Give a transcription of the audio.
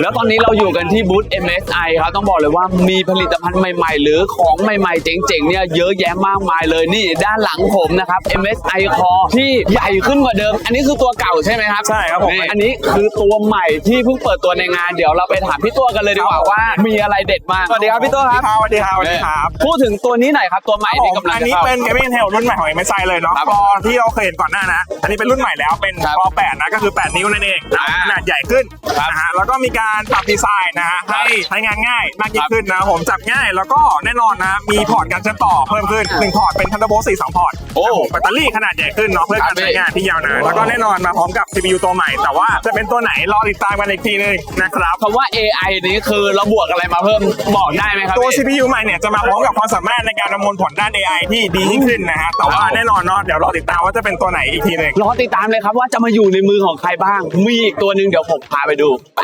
แล้วตอนนี้เราอยู่กันที่บูธ MSI ครับต้องบอกเลยว่ามีผลิตภัณฑ์ใหม่ ๆ หรือของใหม่ ๆ เจ๋งๆเนี่ยเยอะแยะมากมายเลยนี่ด้านหลังผมนะครับ MSI Core ที่ใหญ่ขึ้นกว่าเดิม อันนี้คือตัวเก่าใช่ไหมครับใช่ครับผมนี่อันนี้คือตัวใหม่ที่เพิ่งเปิดตัวในงานเดี๋ยวเราไปถามพี่ตัวกันเลยดีกว่าว่า มีอะไรเด็ดมากสวัสดีครับพี่ตัวครับสวัสดีครับสวัสดีครับพูดถึงตัวนี้หน่อยครับตัวใหม่ที่กำลังอันจะนี้เข้าเป็น Gaming Intel รุ่นใหม่ของ MSI เลยเนาะครับคอที่เราเคยเห็นก่อนหน้านะ อันนี้เป็นรุ่นใหม่แล้วเป็นครับคอ8นะก็คือ 8 นิ้วนั่นเองอ่าขนาดใหญ่ขึ้นครับนะฮะแล้วก็มีการปรับดีไซน์นะฮะให้ใช้งานง่ายมากยิ่ครังบขึ้นนะผมจับง่ายแล้วก็แน่นอนนะมีพอร์ตการเชื่อมต่อเพิ่มขึ้นหนึ่งพอร์ตเป็น Thunderbolt 4 2พอร์ตโอ้ครับผมแบตเตอรี่ขนาดใหญ่ขึ้นเนาะเพื่อการครับใช้งานที่ยาวนานแล้วก็แน่นอนมาพร้อมกับ CPU ตัวใหม่ แต่ว่าจะเป็นตัวไหนรอติดตามกันอีกทีนึงนะครับคำว่า AI นี้คือเราบวกอะไรมาเพิ่มบอกได้ไหมครับตัวพี่ CPU ใหม่เนี่ยจะมาพร้อมกับความสามารถในการประมวลผลด้าน AI ที่ดียิ่งขึ้นนะฮะแต่ว่าแน่นอนเนาะเดี๋ยวรอติดตามว่าจะเป็นตัวไหนอีกทีหนึ่งรอติดตามเลยครับว่าจะมาอยู่ในมือของใครบ้าง มีอีกตัวหนึ่งเดี๋ยวผมพาไปดูไป